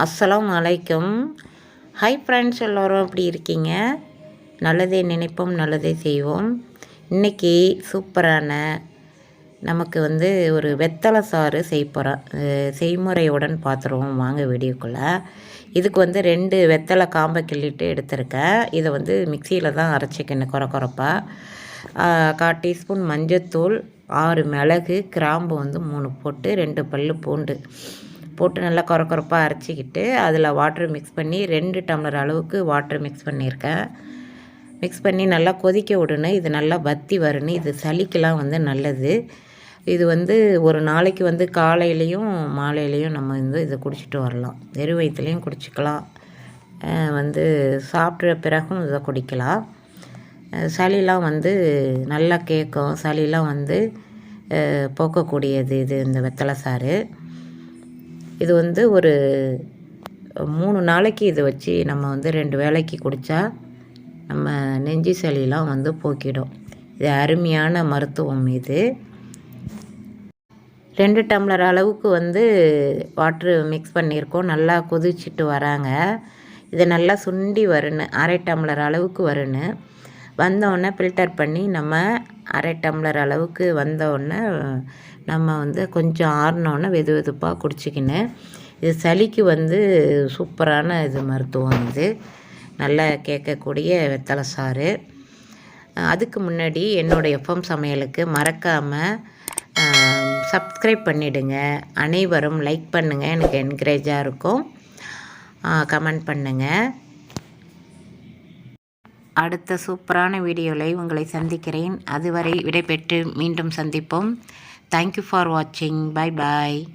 அஸ்ஸலாம் வலைக்கும் hi friends எல்லோரும் எப்படி இருக்கீங்க? நல்லதே நினைப்போம் நல்லதே செய்வோம். இன்றைக்கி சூப்பரான நமக்கு வந்து ஒரு வெத்தலை சாறு செய்ய போகிறோம் செய்முறையுடன் பார்த்துருவோம் வாங்க வீடியோக்குள்ளே. இதுக்கு வந்து ரெண்டு வெத்தலை காம்பை கிள்ளிட்டு எடுத்திருக்கேன். இதை வந்து மிக்சியில் தான் அரைச்சிக்கணும் குறை குறைப்பாக கால் டீஸ்பூன் மஞ்சத்தூள் ஆறு மிளகு கிராம்பு வந்து மூணு போட்டு ரெண்டு பல் பூண்டு. போட்டு நல்லா குறக்குறப்பாக அரைச்சிக்கிட்டு அதில் வாட்ரு மிக்ஸ் பண்ணி ரெண்டு டம்ளர் அளவுக்கு வாட்ரு மிக்ஸ் பண்ணியிருக்கேன். மிக்ஸ் பண்ணி நல்லா கொதிக்க விடணும். இது நல்லா வத்தி வரணும். இது சளிக்கெலாம் வந்து நல்லது. இது வந்து ஒரு நாளைக்கு வந்து காலையிலையும் மாலையிலையும் நம்ம வந்து இதை குடிச்சிட்டு வரலாம். வெறும் வயிற்றுலையும் குடிச்சிக்கலாம். வந்து சாப்பிட்ட பிறகும் இதை குடிக்கலாம். சளிலாம் வந்து நல்லா கேட்கும். சளிலாம் வந்து போக்கக்கூடியது இது இந்த வெத்தலை சாறு. இது வந்து ஒரு மூணு நாளைக்கு இதை வச்சு நம்ம வந்து ரெண்டு வேலைக்கு குடித்தா நம்ம நெஞ்சு சளியெலாம் வந்து போக்கிடும். இது அருமையான மருத்துவம் இது. ரெண்டு டம்ளர் அளவுக்கு வந்து வாட்ரு மிக்ஸ் பண்ணியிருக்கோம். நல்லா கொதிச்சுட்டு வராங்க. இதை நல்லா சுண்டி வரணும். அரை டம்ளர் அளவுக்கு வரணும். வந்தோடனே ஃபில்டர் பண்ணி நம்ம அரை டம்ளர் அளவுக்கு வந்தோடனே நம்ம வந்து கொஞ்சம் ஆறினோடனே வெது வெதுப்பாக குடிச்சிக்கின்னு இது சளிக்கு வந்து சூப்பரான இது மருத்துவம் இது. நல்லா கேட்கக்கூடிய வெத்தலை சாறு. அதுக்கு முன்னாடி என்னோடய எஃப்எம் சமையலுக்கு மறக்காமல் சப்ஸ்கிரைப் பண்ணிவிடுங்க அனைவரும் லைக் பண்ணுங்கள் எனக்கு என்கரேஜாக இருக்கும். கமெண்ட் பண்ணுங்கள் அடுத்த சூப்பரான வீடியோவில் உங்களை சந்திக்கிறேன். அதுவரை விடைபெற்று மீண்டும் சந்திப்போம். தேங்க்யூ ஃபார் வாட்சிங் பாய் பாய்